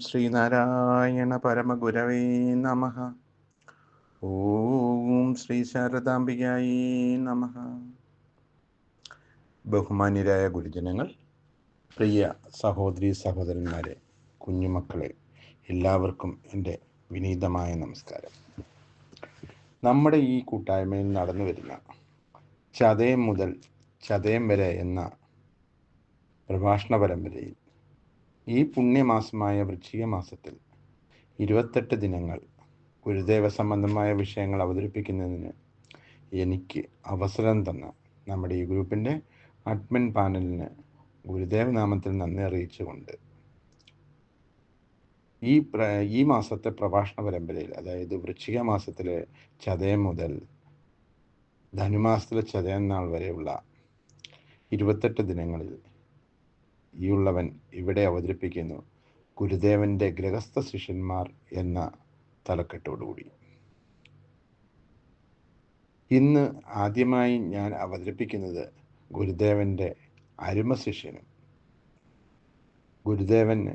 ശ്രീനാരായണ പരമഗുരവേ നമ. ഓം ശ്രീ ശാരദാംബികായി നമ. ബഹുമാന്യരായ ഗുരുജനങ്ങൾ പ്രിയ സഹോദരി സഹോദരന്മാരെ കുഞ്ഞുമക്കളെ എല്ലാവർക്കും എന്റെ വിനീതമായ നമസ്കാരം. നമ്മുടെ ഈ കൂട്ടായ്മയിൽ നടന്നു വരുന്ന ചതയം മുതൽ ചതയം വരെ എന്ന പ്രഭാഷണ പരമ്പരയിൽ ഈ പുണ്യമാസമായ വൃശ്ചിക മാസത്തിൽ ഇരുപത്തെട്ട് ദിനങ്ങൾ ഗുരുദേവ സംബന്ധമായ വിഷയങ്ങൾ അവതരിപ്പിക്കുന്നതിന് എനിക്ക് അവസരം തന്ന നമ്മുടെ ഈ ഗ്രൂപ്പിന്റെ അഡ്മിൻ പാനലിന് ഗുരുദേവ നാമത്തിൽ നന്ദി അറിയിച്ചുകൊണ്ട് ഈ ഈ മാസത്തെ പ്രഭാഷണ പരമ്പരയിൽ അതായത് വൃശ്ചിക മാസത്തിലെ ചതയം മുതൽ ധനുമാസത്തിലെ ചതയം നാൾ വരെയുള്ള ഇരുപത്തെട്ട് ദിനങ്ങളിൽ ഈ ഉള്ളവൻ ഇവിടെ അവതരിപ്പിക്കുന്നു. ഗുരുദേവന്റെ ഗൃഹസ്ഥ ശിഷ്യന്മാർ എന്ന തലക്കെട്ടോടുകൂടി. ഇന്ന് ആദ്യമായി ഞാൻ അവതരിപ്പിക്കുന്നത് ഗുരുദേവന്റെ അരുമ ശിഷ്യനും. ഗുരുദേവന്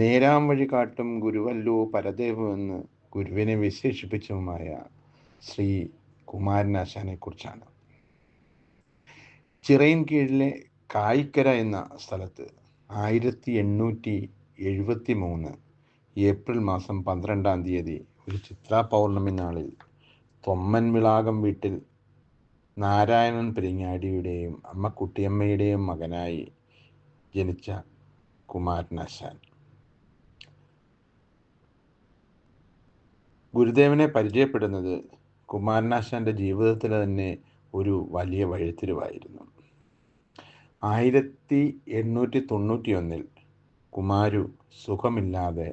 നേരാം വഴി കാട്ടും ഗുരുവല്ലോ പരദേവു എന്ന് ഗുരുവിനെ വിശേഷിപ്പിച്ചതുമായ ശ്രീ കുമാരനാശാനെ കുറിച്ചാണ് ചിറയിൻ കീഴിലെ കായിക്കര എന്ന സ്ഥലത്ത് ആയിരത്തി എണ്ണൂറ്റി എഴുപത്തി മൂന്ന് ഏപ്രിൽ മാസം പന്ത്രണ്ടാം തീയതി ഒരു ചിത്രാ പൗർണമി നാളിൽ തൊമ്മൻ വിളാകം വീട്ടിൽ നാരായണൻ പെരിങ്ങാടിയുടെയും അമ്മ കുട്ടിയമ്മയുടെയും മകനായി ജനിച്ച കുമാരനാശാൻ. ഗുരുദേവനെ പരിചയപ്പെടുന്നത് കുമാരനാശാന്റെ ജീവിതത്തിൽ തന്നെ ഒരു വലിയ വഴിത്തിരിവായിരുന്നു. ആയിരത്തി എണ്ണൂറ്റി തൊണ്ണൂറ്റി ഒന്നിൽ കുമാരു സുഖമില്ലാതെ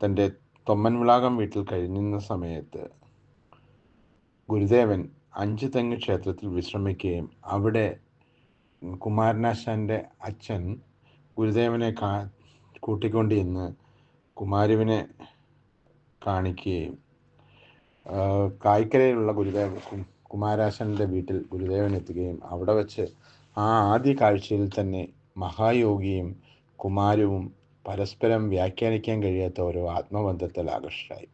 തന്റെ തൊമ്മൻവിളാകം വീട്ടിൽ കഴിഞ്ഞിരുന്ന സമയത്ത് ഗുരുദേവൻ അഞ്ച് തെങ്ങ് ക്ഷേത്രത്തിൽ വിശ്രമിക്കുകയും അവിടെ കുമാരനാശാന്റെ അച്ഛൻ ഗുരുദേവനെ കാ കൂട്ടിക്കൊണ്ട് ഇന്ന് കുമാരുവിനെ കാണിക്കുകയും കായ്ക്കരയിലുള്ള ഗുരുദേവ കുമാരാശാന്റെ വീട്ടിൽ ഗുരുദേവൻ എത്തുകയും അവിടെ വെച്ച് ആ ആദ്യ കാഴ്ചയിൽ തന്നെ മഹായോഗിയും കുമാരവും പരസ്പരം വ്യാഖ്യാനിക്കാൻ കഴിയാത്ത ഒരു ആത്മബന്ധത്തിൽ ആകർഷരായി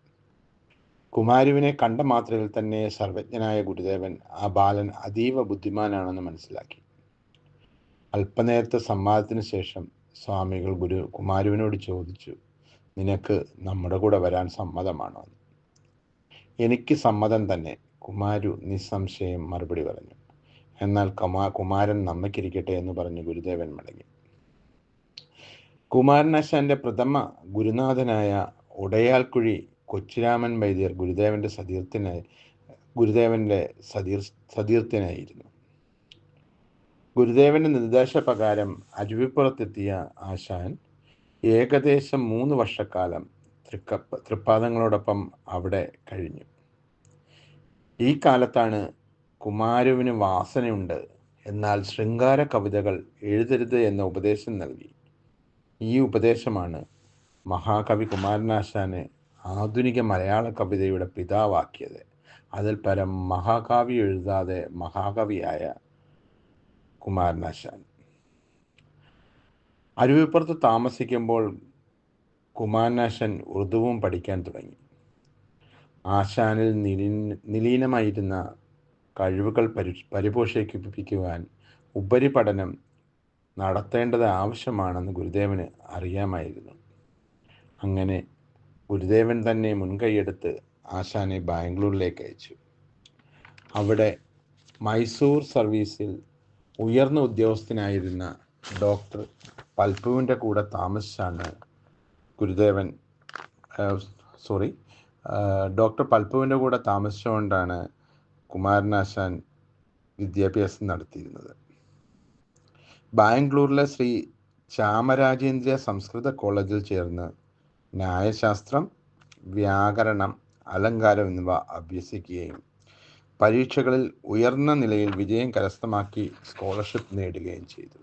കുമാരുവിനെ കണ്ട മാത്രയിൽ തന്നെ സർവജ്ഞനായ ഗുരുദേവൻ ആ ബാലൻ അതീവ ബുദ്ധിമാനാണെന്ന് മനസ്സിലാക്കി. അല്പനേരത്തെ സംവാദത്തിന് ശേഷം സ്വാമികൾ ഗുരു കുമാരുവിനോട് ചോദിച്ചു നിനക്ക് നമ്മുടെ കൂടെ വരാൻ സമ്മതമാണോ? എനിക്ക് സമ്മതം തന്നെ കുമാരു നിസ്സംശയം മറുപടി പറഞ്ഞു. എന്നാൽ കമാ കുമാരൻ നമ്മയ്ക്കിരിക്കട്ടെ എന്ന് പറഞ്ഞ് ഗുരുദേവൻ മടങ്ങി. കുമാരനാശാന്റെ പ്രഥമ ഗുരുനാഥനായ ഉടയാൽക്കുഴി കൊച്ചിരാമൻ വൈദ്യർ ഗുരുദേവന്റെ സതീർത്ഥനായി ഗുരുദേവന്റെ സതീർ സതീർത്ഥനായിരുന്നു. ഗുരുദേവന്റെ നിർദ്ദേശപ്രകാരം അരുവിപ്പുറത്തെത്തിയ ആശാൻ ഏകദേശം മൂന്ന് വർഷക്കാലം തൃക്ക തൃപ്പാദങ്ങളോടൊപ്പം അവിടെ കഴിഞ്ഞു. ഈ കാലത്താണ് കുമാരുവിന് വാസനയുണ്ട്. എന്നാൽ ശൃംഗാര കവിതകൾ എഴുതരുത് എന്ന ഉപദേശം നൽകി. ഈ ഉപദേശമാണ് മഹാകവി കുമാരനാശാനെ ആധുനിക മലയാള കവിതയുടെ പിതാവാക്കിയത്. അതിൽ പരം മഹാകാവ്യം എഴുതാതെ മഹാകവിയായ കുമാരനാശാൻ. അരുവിപ്പുറത്ത് താമസിക്കുമ്പോൾ കുമാരനാശൻ ഉറുദുവും പഠിക്കാൻ തുടങ്ങി. ആശാനിൽ നിലീ നിലീനമായിരുന്ന കഴിവുകൾ പരി പരിപോഷിപ്പിക്കുവാൻ ഉപരിപഠനം നടത്തേണ്ടത് ആവശ്യമാണെന്ന് ഗുരുദേവന് അറിയാമായിരുന്നു. അങ്ങനെ ഗുരുദേവൻ തന്നെ മുൻകൈയെടുത്ത് ആശാനെ ബാംഗ്ലൂരിലേക്ക് അയച്ചു. അവിടെ മൈസൂർ സർവീസിൽ ഉയർന്ന ഉദ്യോഗസ്ഥനായിരുന്ന ഡോക്ടർ പൽപ്പുവിന്റെ കൂടെ താമസിച്ചാണ് ഗുരുദേവൻ സോറി ഡോക്ടർ പൽപ്പുവിന്റെ കൂടെ താമസിച്ചുകൊണ്ടാണ് കുമാരനാശാൻ വിദ്യാഭ്യാസം നടത്തിയിരുന്നത്. ബാംഗ്ലൂരിലെ ശ്രീ ചാമരാജേന്ദ്ര സംസ്കൃത കോളേജിൽ ചേർന്ന് ന്യായശാസ്ത്രം വ്യാകരണം അലങ്കാരം എന്നിവ അഭ്യസിക്കുകയും പരീക്ഷകളിൽ ഉയർന്ന നിലയിൽ വിജയം കരസ്ഥമാക്കി സ്കോളർഷിപ്പ് നേടുകയും ചെയ്തു.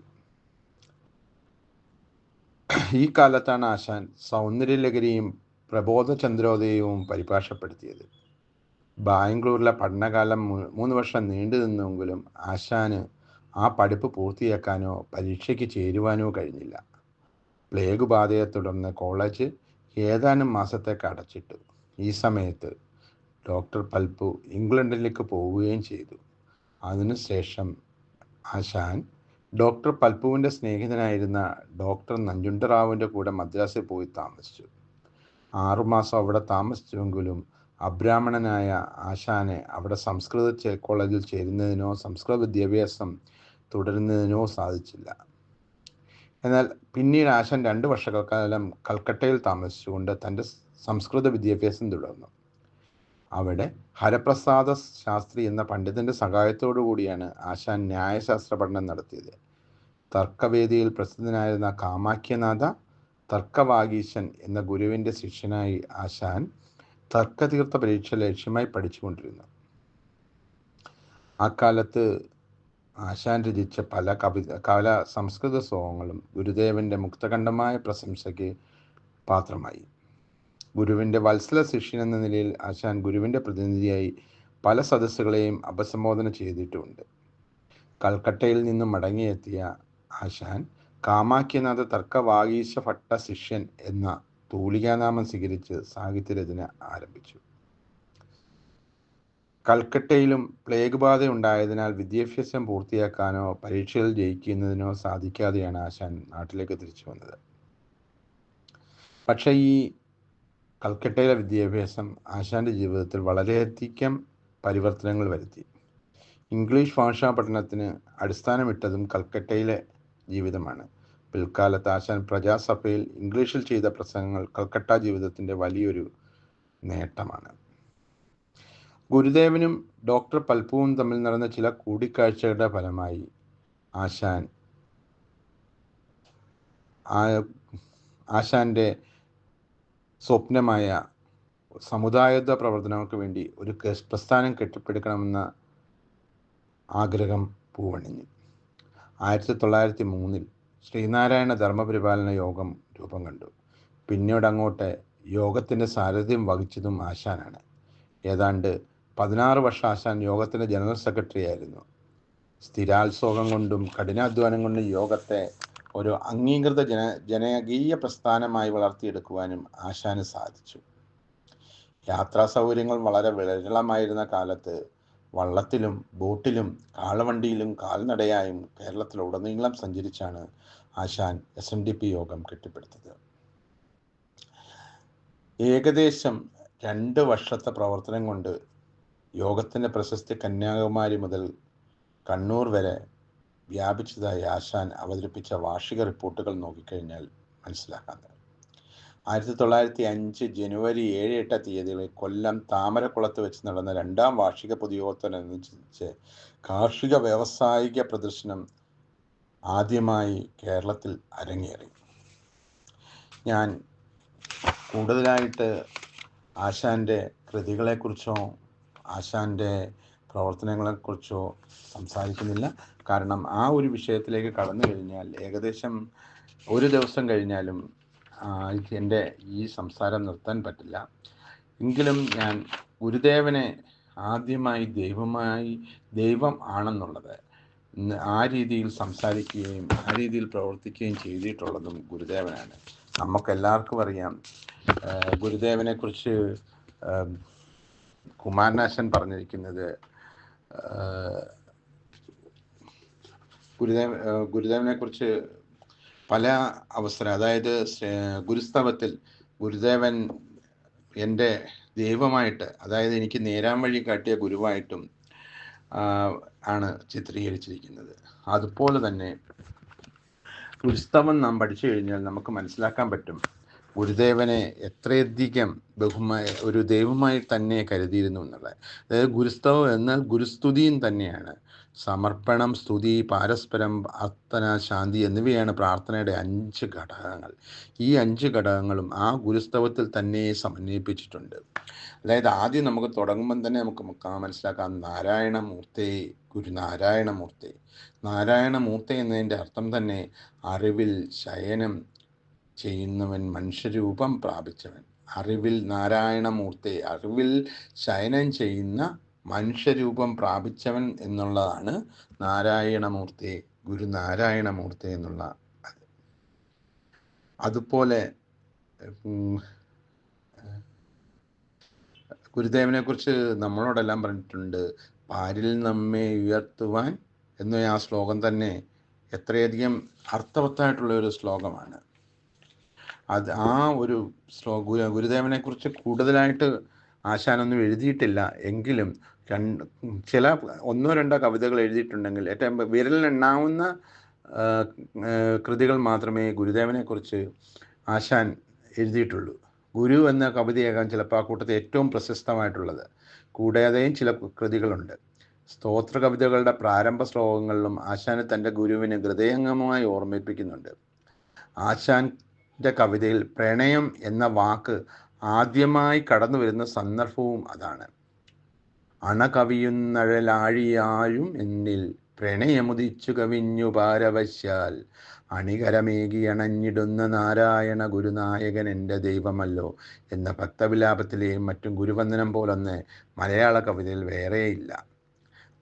ഈ കാലത്താണ് ആശാൻ സൗന്ദര്യലഹരിയും പ്രബോധചന്ദ്രോദയവും പരിഭാഷപ്പെടുത്തിയത്. ബാംഗ്ലൂരിലെ പഠനകാലം മൂന്ന് വർഷം നീണ്ടു നിന്നെങ്കിലും ആശാന് ആ പഠിപ്പ് പൂർത്തിയാക്കാനോ പരീക്ഷയ്ക്ക് ചേരുവാനോ കഴിഞ്ഞില്ല. പ്ലേഗ് ബാധയെ തുടർന്ന് കോളേജ് ഏതാനും മാസത്തേക്ക് അടച്ചിട്ടു. ഈ സമയത്ത് ഡോക്ടർ പൽപ്പു ഇംഗ്ലണ്ടിലേക്ക് പോവുകയും ചെയ്തു. അതിനുശേഷം ആശാൻ ഡോക്ടർ പൽപ്പുവിന്റെ സ്നേഹിതനായിരുന്ന ഡോക്ടർ നഞ്ചുണ്ടറാവുവിന്റെ കൂടെ മദ്രാസിൽ പോയി താമസിച്ചു. ആറുമാസം അവിടെ താമസിച്ചുവെങ്കിലും അബ്രാഹ്മണനായ ആശാനെ അവിടെ സംസ്കൃത കോളേജിൽ ചേരുന്നതിനോ സംസ്കൃത വിദ്യാഭ്യാസം തുടരുന്നതിനോ സാധിച്ചില്ല. എന്നാൽ പിന്നീട് ആശാൻ രണ്ട് വർഷക്കാലം കൽക്കട്ടയിൽ താമസിച്ചുകൊണ്ട് തന്റെ സംസ്കൃത വിദ്യാഭ്യാസം തുടർന്നു. അവിടെ ഹരപ്രസാദ ശാസ്ത്രി എന്ന പണ്ഡിതന്റെ സഹായത്തോടു കൂടിയാണ് ആശാൻ ന്യായശാസ്ത്ര പഠനം നടത്തിയത്. തർക്കവേദിയിൽ പ്രസിദ്ധനായിരുന്ന കാമാഖ്യനാഥ തർക്കവാഗീശൻ എന്ന ഗുരുവിന്റെ ശിഷ്യനായി ആശാൻ തർക്കതീർത്ഥ പരീക്ഷ ലക്ഷ്യമായി പഠിച്ചുകൊണ്ടിരുന്നു. അക്കാലത്ത് ആശാൻ രചിച്ച പല കവിത കല സംസ്കൃത ശ്ലോകങ്ങളും ഗുരുദേവന്റെ മുക്തകണ്ഠമായ പ്രശംസയ്ക്ക് പാത്രമായി. ഗുരുവിന്റെ വത്സല ശിഷ്യൻ എന്ന നിലയിൽ ആശാൻ ഗുരുവിന്റെ പ്രതിനിധിയായി പല സദസ്സുകളെയും അഭിസംബോധന ചെയ്തിട്ടുമുണ്ട് കൽക്കട്ടയിൽ നിന്നും മടങ്ങിയെത്തിയ ആശാൻ കാമാക്യനാഥ തർക്കവാഗീശ ഭട്ട ശിഷ്യൻ എന്ന തൂലികാനാമം സ്വീകരിച്ച് സാഹിത്യരചന ആരംഭിച്ചു. കൽക്കട്ടയിലും പ്ലേഗ് ബാധ ഉണ്ടായതിനാൽ വിദ്യാഭ്യാസം പൂർത്തിയാക്കാനോ പരീക്ഷയിൽ ജയിക്കുന്നതിനോ സാധിക്കാതെയാണ് ആശാൻ നാട്ടിലേക്ക് തിരിച്ചു വന്നത്. പക്ഷേ ഈ കൽക്കട്ടയിലെ വിദ്യാഭ്യാസം ആശാന്റെ ജീവിതത്തിൽ വളരെയധികം പരിവർത്തനങ്ങൾ വരുത്തി. ഇംഗ്ലീഷ് ഭാഷാ പഠനത്തിന് അടിസ്ഥാനമിട്ടതും കൽക്കട്ടയിലെ ജീവിതമാണ്. പിൽക്കാലത്ത് ആശാൻ പ്രജാസഭയിൽ ഇംഗ്ലീഷിൽ ചെയ്ത പ്രസംഗങ്ങൾ കൽക്കട്ട ജീവിതത്തിന്റെ വലിയൊരു നേട്ടമാണ്. ഗുരുദേവനും ഡോക്ടർ പൽപ്പുവും തമ്മിൽ നടന്ന ചില കൂടിക്കാഴ്ചകളുടെ ഫലമായി ആശാൻ ആശാന്റെ സ്വപ്നമായ സമുദായത്വ പ്രവർത്തനങ്ങൾക്ക് വേണ്ടി ഒരു പ്രസ്ഥാനം കെട്ടിപ്പടുക്കണമെന്ന ആഗ്രഹം പൂവണിഞ്ഞു. ആയിരത്തി തൊള്ളായിരത്തി മൂന്നിൽ ശ്രീനാരായണ ധർമ്മപരിപാലന യോഗം രൂപം കണ്ടു. പിന്നീട് അങ്ങോട്ട് യോഗത്തിന്റെ സാരഥ്യം വഹിച്ചതും ആശാനാണ്. ഏതാണ്ട് പതിനാറ് വർഷം ആശാൻ യോഗത്തിന്റെ ജനറൽ സെക്രട്ടറി ആയിരുന്നു. സ്ഥിരാത്സോകം കൊണ്ടും കഠിനാധ്വാനം കൊണ്ടും യോഗത്തെ ഒരു അംഗീകൃത ജന ജനകീയ പ്രസ്ഥാനമായി വളർത്തിയെടുക്കുവാനും ആശാന് സാധിച്ചു. യാത്രാ സൗകര്യങ്ങൾ വളരെ വിരളമായിരുന്ന കാലത്ത് വള്ളത്തിലും ബോട്ടിലും കാളവണ്ടിയിലും കാൽനടയായും കേരളത്തിലുടനീളം സഞ്ചരിച്ചാണ് Asan S N D P Yogam കെട്ടിപ്പടുത്തത്. ഏകദേശം രണ്ട് വർഷത്തെ പ്രവർത്തനം കൊണ്ട് യോഗത്തിന്റെ പ്രശസ്തി കന്യാകുമാരി മുതൽ കണ്ണൂർ വരെ വ്യാപിച്ചതായി ആശാൻ അവതരിപ്പിച്ച വാർഷിക റിപ്പോർട്ടുകൾ നോക്കിക്കഴിഞ്ഞാൽ മനസ്സിലാക്കാൻ ആയിരത്തി തൊള്ളായിരത്തി അഞ്ച് ജനുവരി ഏഴ് എട്ട് തീയതികളിൽ കൊല്ലം താമരക്കുളത്ത് വെച്ച് നടന്ന രണ്ടാം വാർഷിക പൊതുയോഗത്തോടനുബന്ധിച്ച് കാർഷിക വ്യാവസായിക പ്രദർശനം ആദ്യമായി കേരളത്തിൽ അരങ്ങേറി. ഞാൻ കൂടുതലായിട്ട് ആശാന്റെ കൃതികളെക്കുറിച്ചോ ആശാന്റെ പ്രവർത്തനങ്ങളെക്കുറിച്ചോ സംസാരിക്കുന്നില്ല. കാരണം ആ ഒരു വിഷയത്തിലേക്ക് കടന്നു കഴിഞ്ഞാൽ ഏകദേശം ഒരു ദിവസം കഴിഞ്ഞാലും എന്റെ ഈ സംസാരം നിർത്താൻ പറ്റില്ല. എങ്കിലും ഞാൻ ഗുരുദേവനെ ആദ്യമായി ദൈവമായി ദൈവം ആണെന്നുള്ളത് ആ രീതിയിൽ സംസാരിക്കുകയും ആ രീതിയിൽ പ്രവർത്തിക്കുകയും ചെയ്തിട്ടുള്ളതും ഗുരുദേവനാണ്. നമുക്കെല്ലാവർക്കും അറിയാം ഗുരുദേവനെക്കുറിച്ച് കുമാരനാശൻ പറഞ്ഞിരിക്കുന്നത് ഗുരുദേവ ഗുരുദേവനെ കുറിച്ച് പല അവസരം. അതായത് ഗുരുസ്തവത്തിൽ ഗുരുദേവൻ എന്റെ ദൈവമായിട്ട് അതായത് എനിക്ക് നേരാൻ വഴി കാട്ടിയ ഗുരുവായിട്ടും ആണ് ചിത്രീകരിച്ചിരിക്കുന്നത്. അതുപോലെ തന്നെ ഗുരുസ്തവം നാം പഠിച്ചു കഴിഞ്ഞാൽ നമുക്ക് മനസ്സിലാക്കാൻ പറ്റും ഗുരുദേവനെ എത്രയധികം ബഹുമായ ഒരു ദൈവമായി തന്നെ കരുതിയിരുന്നു എന്നുള്ളത്. അതായത് ഗുരുസ്തവം എന്നാൽ ഗുരുസ്തുതിയും തന്നെയാണ്. സമർപ്പണം സ്തുതി പാരസ്പരം പ്രാർത്ഥന ശാന്തി എന്നിവയാണ് പ്രാർത്ഥനയുടെ അഞ്ച് ഘടകങ്ങൾ. ഈ അഞ്ച് ഘടകങ്ങളും ആ ഗുരുസ്തവത്തിൽ തന്നെ സമന്വയിപ്പിച്ചിട്ടുണ്ട്. അതായത് ആദ്യം നമുക്ക് തുടങ്ങുമ്പം തന്നെ നമുക്ക് മനസ്സിലാക്കാം. നാരായണമൂർത്തി ഗുരു നാരായണമൂർത്തി നാരായണമൂർത്തി എന്നതിന്റെ അർത്ഥം തന്നെ അറിവിൽ ശയനം ചെയ്യുന്നവൻ മനുഷ്യരൂപം പ്രാപിച്ചവൻ. അറിവിൽ നാരായണമൂർത്തി അറിവിൽ ശയനം ചെയ്യുന്ന മനുഷ്യരൂപം പ്രാപിച്ചവൻ എന്നുള്ളതാണ് നാരായണമൂർത്തി ഗുരു നാരായണമൂർത്തി എന്നുള്ള അത്. അതുപോലെ ഗുരുദേവനെ കുറിച്ച് നമ്മളോടെല്ലാം പറഞ്ഞിട്ടുണ്ട് പാരിൽ നമ്മെ ഉയർത്തുവാൻ എന്ന ആ ശ്ലോകം തന്നെ എത്രയധികം അർത്ഥവത്തായിട്ടുള്ള ഒരു ശ്ലോകമാണ്. അത് ആ ഒരു ശ്ലോ ഗുരു ഗുരുദേവനെ കുറിച്ച് കൂടുതലായിട്ട് ആശാനൊന്നും എഴുതിയിട്ടില്ല. എങ്കിലും രണ്ട് ചില ഒന്നോ രണ്ടോ കവിതകൾ എഴുതിയിട്ടുണ്ടെങ്കിൽ ഏറ്റവും വിരലിലെണ്ണാവുന്ന കൃതികൾ മാത്രമേ ഗുരുദേവനെക്കുറിച്ച് ആശാൻ എഴുതിയിട്ടുള്ളൂ. ഗുരു എന്ന കവിതയാകാൻ ചിലപ്പോൾ ആ കൂട്ടത്തിൽ ഏറ്റവും പ്രശസ്തമായിട്ടുള്ളത്. കൂടാതെയും ചില കൃതികളുണ്ട്. സ്തോത്ര കവിതകളുടെ പ്രാരംഭ ശ്ലോകങ്ങളിലും ആശാന് തന്റെ ഗുരുവിനെ ഹൃദയംഗമായി ഓർമ്മിപ്പിക്കുന്നുണ്ട്. ആശാന്റെ കവിതയിൽ പ്രണയം എന്ന വാക്ക് ആദ്യമായി കടന്നു വരുന്ന സന്ദർഭവും അതാണ്. അണകവിയുന്നഴലാഴിയായും എന്നിൽ പ്രണയമുദിച്ചു കവിഞ്ഞു പാരവശ്യാൽ അണികരമേകി അണഞ്ഞിടുന്ന നാരായണ ഗുരുനായകൻ എന്റെ ദൈവമല്ലോ എന്ന ഭക്തവിലാപത്തിലെയും മറ്റും ഗുരുവന്ദനം പോലൊന്ന് മലയാള കവിതയിൽ വേറെയില്ല.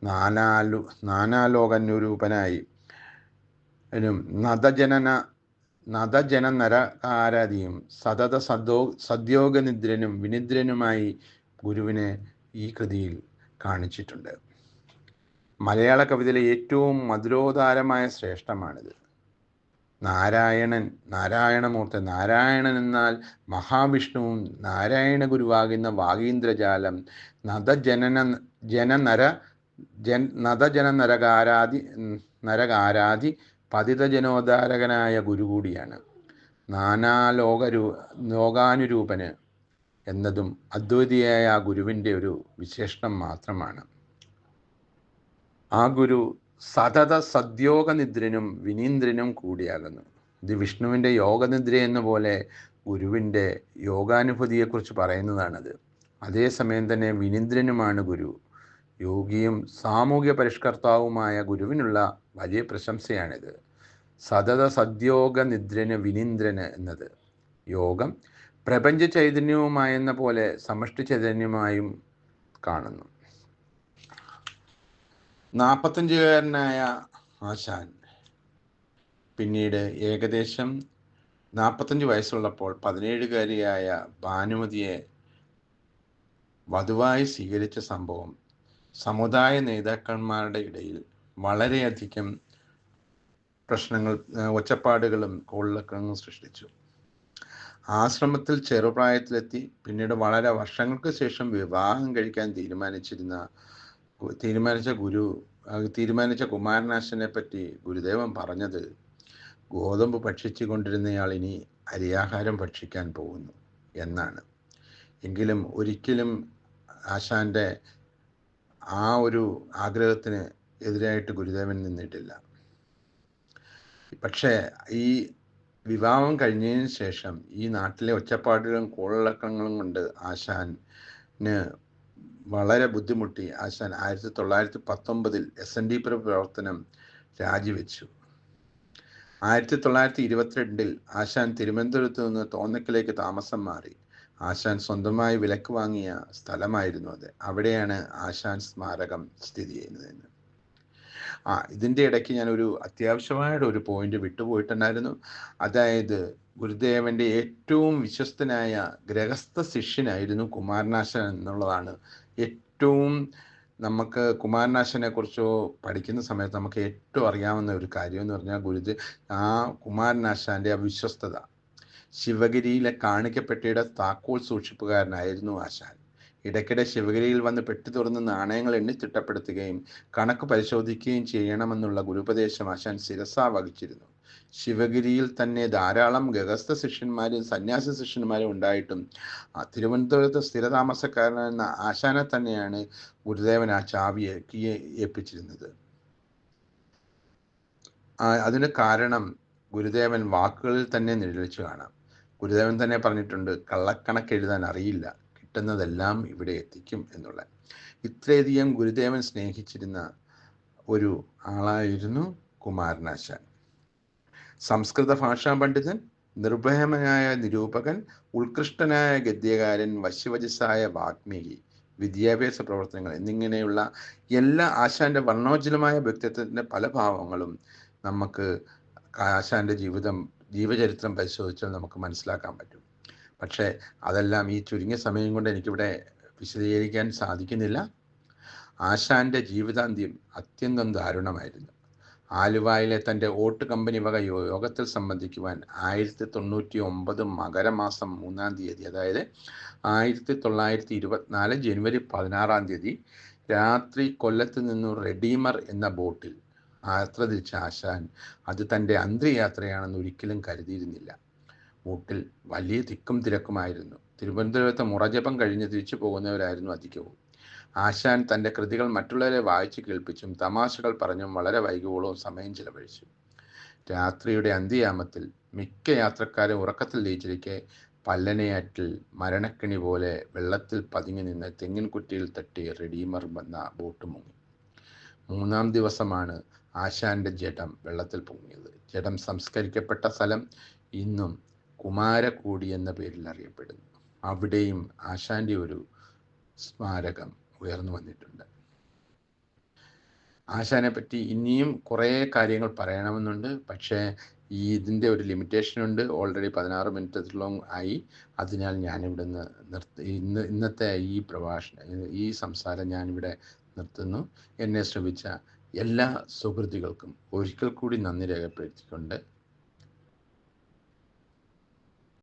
നാനാലു നാനാലോകന്യൂരൂപനായി നദജനന നദജന നരകാരാദിയും സതത സദോ സദ്യോഗനിദ്രനും വിനിദ്രനുമായി ഗുരുവിനെ ഈ കൃതിയിൽ കാണിച്ചിട്ടുണ്ട്. മലയാള കവിതയിലെ ഏറ്റവും മധുരോദാരമായ ശ്രേഷ്ഠമാണിത്. നാരായണൻ നാരായണമൂർത്തി നാരായണൻ എന്നാൽ മഹാവിഷ്ണുവും നാരായണ ഗുരുവാകുന്ന വാഗീന്ദ്രജാലം നദജനന ജനനര ജൻ നദജന നരകാരാധി നരകാരാദി പതിതജനോദ്ധാരകനായ ഗുരു കൂടിയാണ്. നാനാലോകരൂ ലോകാനുരൂപന് എന്നതും അദ്വൈതിയായ ആ ഗുരുവിന്റെ ഒരു വിശേഷണം മാത്രമാണ്. ആ ഗുരു സതത സദ്യോഗനിദ്രനും വിനീന്ദ്രനും കൂടിയാകുന്നു. ഇത് വിഷ്ണുവിന്റെ യോഗനിദ്ര എന്ന പോലെ ഗുരുവിന്റെ യോഗാനുഭൂതിയെക്കുറിച്ച് പറയുന്നതാണത്. അതേസമയം തന്നെ വിനീന്ദ്രനുമാണ് ഗുരു. യോഗിയും സാമൂഹ്യ പരിഷ്കർത്താവുമായ ഗുരുവിനുള്ള വലിയ പ്രശംസയാണിത്. സതത സദ്യോഗ നിദ്രന് വിനീന്ദ്രന് എന്നത്. യോഗം പ്രപഞ്ച ചൈതന്യവുമായെന്ന പോലെ സമഷ്ടി ചൈതന്യമായും കാണുന്നു. നാൽപ്പത്തഞ്ചുകാരനായ ആശാൻ പിന്നീട് ഏകദേശം നാൽപ്പത്തഞ്ച് വയസ്സുള്ളപ്പോൾ പതിനേഴുകാരിയായ ഭാനുമതിയെ വധുവായി സ്വീകരിച്ച സംഭവം സമുദായ നേതാക്കന്മാരുടെ ഇടയിൽ വളരെയധികം പ്രശ്നങ്ങൾ ഒച്ചപ്പാടുകളും കോളിളക്കങ്ങളും സൃഷ്ടിച്ചു. ആശ്രമത്തിൽ ചെറുപ്രായത്തിലെത്തി പിന്നീട് വളരെ വർഷങ്ങൾക്ക് ശേഷം വിവാഹം കഴിക്കാൻ തീരുമാനിച്ചിരുന്ന തീരുമാനിച്ച ഗുരു തീരുമാനിച്ച കുമാരനാശനെ പറ്റി ഗുരുദേവൻ പറഞ്ഞത് ഗോതമ്പ് ഭക്ഷിച്ചു കൊണ്ടിരുന്നയാൾ ഇനി അരിയാഹാരം ഭക്ഷിക്കാൻ പോകുന്നു എന്നാണ്. എങ്കിലും ഒരിക്കലും ആശാന്റെ ആ ഒരു ആഗ്രഹത്തിന് എതിരായിട്ട് ഗുരുദേവൻ നിന്നിട്ടില്ല. പക്ഷേ ഈ വിവാഹം കഴിഞ്ഞതിന് ശേഷം ഈ നാട്ടിലെ ഒച്ചപ്പാടുകളും കോളിളക്കങ്ങളും കൊണ്ട് ആശാന് വളരെ ബുദ്ധിമുട്ടി. ആശാൻ ആയിരത്തി തൊള്ളായിരത്തി പത്തൊമ്പതിൽ എസ് എൻ ഡി പി പ്രവർത്തനം രാജിവെച്ചു. ആയിരത്തി തൊള്ളായിരത്തി ഇരുപത്തിരണ്ടിൽ ആശാൻ തിരുവനന്തപുരത്ത് നിന്ന് തോന്നക്കിലേക്ക് താമസം മാറി. ആശാൻ സ്വന്തമായി വിലക്ക് വാങ്ങിയ സ്ഥലമായിരുന്നു അത്. അവിടെയാണ് ആശാൻ സ്മാരകം സ്ഥിതി ചെയ്യുന്നതെന്ന്. ആ ഇതിന്റെ ഇടയ്ക്ക് ഞാനൊരു അത്യാവശ്യമായിട്ട് ഒരു പോയിന്റ് വിട്ടുപോയിട്ടുണ്ടായിരുന്നു. അതായത് ഗുരുദേവന്റെ ഏറ്റവും വിശ്വസ്തനായ ഗ്രഹസ്ഥ ശിഷ്യനായിരുന്നു കുമാരനാശൻ എന്നുള്ളതാണ്. ഏറ്റവും നമുക്ക് കുമാരനാശനെ കുറിച്ചോ പഠിക്കുന്ന സമയത്ത് നമുക്ക് ഏറ്റവും അറിയാവുന്ന ഒരു കാര്യം എന്ന് പറഞ്ഞാൽ ഗുരുദേ ആ കുമാരനാശാന്റെ ആ വിശ്വസ്തത. ശിവഗിരിയിലെ കാണിക്കപ്പെട്ടിയുടെ താക്കോൽ സൂക്ഷിപ്പുകാരനായിരുന്നു ആശാൻ. ഇടയ്ക്കിടെ ശിവഗിരിയിൽ വന്ന് പെട്ടി തുറന്ന് നാണയങ്ങൾ എണ്ണി തിട്ടപ്പെടുത്തുകയും കണക്ക് പരിശോധിക്കുകയും ചെയ്യണമെന്നുള്ള ഗുരുപദേശം ആശാൻ ശിരസാ വഹിച്ചിരുന്നു. ശിവഗിരിയിൽ തന്നെ ധാരാളം ഗഹസ്ഥ ശിഷ്യന്മാരും സന്യാസ ശിഷ്യന്മാരും ഉണ്ടായിട്ടും തിരുവനന്തപുരത്ത് സ്ഥിരതാമസക്കാരനെന്ന ആശാനെ തന്നെയാണ് ഗുരുദേവൻ ആ ചാവി ഏൽപ്പിച്ചിരുന്നത്. അതിന് കാരണം ഗുരുദേവൻ വാക്കുകളിൽ തന്നെ നിഴലിച്ചു കാണാം. ഗുരുദേവൻ തന്നെ പറഞ്ഞിട്ടുണ്ട് കള്ളക്കണക്ക് എഴുതാൻ അറിയില്ല. കിട്ടുന്നതെല്ലാം ഇവിടെ എത്തിക്കും എന്നുള്ള. ഇത്രയധികം ഗുരുദേവൻ സ്നേഹിച്ചിരുന്ന ഒരു ആളായിരുന്നു കുമാരനാശാൻ. സംസ്കൃത ഭാഷാ പണ്ഡിതൻ നിർഭയമനായ നിരൂപകൻ ഉത്കൃഷ്ടനായ ഗദ്യകാരൻ വശ്യവചസ്സായ വാഗ്മീകി വിദ്യാഭ്യാസ പ്രവർത്തനങ്ങൾ എന്നിങ്ങനെയുള്ള എല്ലാ ആശാന്റെ വർണോജ്വലമായ വ്യക്തിത്വത്തിന്റെ പല ഭാവങ്ങളും നമുക്ക് ആശാന്റെ ജീവിതം ജീവചരിത്രം പരിശോധിച്ചാൽ നമുക്ക് മനസ്സിലാക്കാൻ പറ്റും. പക്ഷേ അതെല്ലാം ഈ ചുരുങ്ങിയ സമയം കൊണ്ട് എനിക്കിവിടെ വിശദീകരിക്കാൻ സാധിക്കുന്നില്ല. ആശാന്റെ ജീവിതാന്ത്യം അത്യന്തം ദാരുണമായിരുന്നു. ആലുവായിലെ തന്റെ ഓട്ട് കമ്പനി വക യോഗത്തിൽ സംബന്ധിക്കുവാൻ ആയിരത്തി തൊണ്ണൂറ്റി ഒമ്പത് മകരമാസം മൂന്നാം തീയതി അതായത് ആയിരത്തി തൊള്ളായിരത്തി ഇരുപത്തിനാല് ജനുവരി പതിനാറാം തീയതി രാത്രി കൊല്ലത്ത് നിന്നും റെഡീമർ എന്ന ബോട്ടിൽ തിരിച്ച ആശാൻ അത് തന്റെ അന്ത്യയാത്രയാണെന്ന് ഒരിക്കലും കരുതിയിരുന്നില്ല. മൂട്ടിൽ വലിയ തിക്കും തിരക്കുമായിരുന്നു. തിരുവനന്തപുരത്തെ മുറജപം കഴിഞ്ഞ് തിരിച്ചു പോകുന്നവരായിരുന്നു അധികവും. ആശാൻ തന്റെ കൃതികൾ മറ്റുള്ളവരെ വായിച്ചു കേൾപ്പിച്ചും തമാശകൾ പറഞ്ഞും വളരെ വൈകുവോളവും സമയം ചിലവഴിച്ചു. രാത്രിയുടെ അന്ത്യയാമത്തിൽ മിക്ക യാത്രക്കാരും ഉറക്കത്തിൽ ലയിച്ചിരിക്കെ പല്ലനയാറ്റിൽ മരണക്കിണി പോലെ വെള്ളത്തിൽ പതുങ്ങി നിന്ന് തെങ്ങിൻ കുറ്റിയിൽ തട്ടി റെഡീമർ വന്ന ബോട്ട് മുങ്ങി. മൂന്നാം ദിവസമാണ് ആശാന്റെ ജഡം വെള്ളത്തിൽ പൊങ്ങിയത്. ജഡം സംസ്കരിക്കപ്പെട്ട സ്ഥലം ഇന്നും കുമാരക്കൂടി എന്ന പേരിൽ അറിയപ്പെടുന്നു. അവിടെയും ആശാന്റെ ഒരു സ്മാരകം ഉയർന്നു വന്നിട്ടുണ്ട്. ആശാനെ പറ്റി ഇനിയും കുറേ കാര്യങ്ങൾ പറയണമെന്നുണ്ട്. പക്ഷേ ഈ ഇതിന്റെ ഒരു ലിമിറ്റേഷൻ ഉണ്ട്. ഓൾറെഡി പതിനാറ് മിനിറ്റത്തോളം ആയി. അതിനാൽ ഞാനിവിടുന്ന് നിർത്തി ഇന്ന് ഇന്നത്തെ ഈ പ്രഭാഷണം ഈ സംസാരം ഞാനിവിടെ നിർത്തുന്നു. എന്നെ ശ്രമിച്ച എല്ലാ സുഹൃത്തുക്കൾക്കും ഒരിക്കൽ കൂടി നന്ദി രേഖപ്പെടുത്തിക്കൊണ്ട്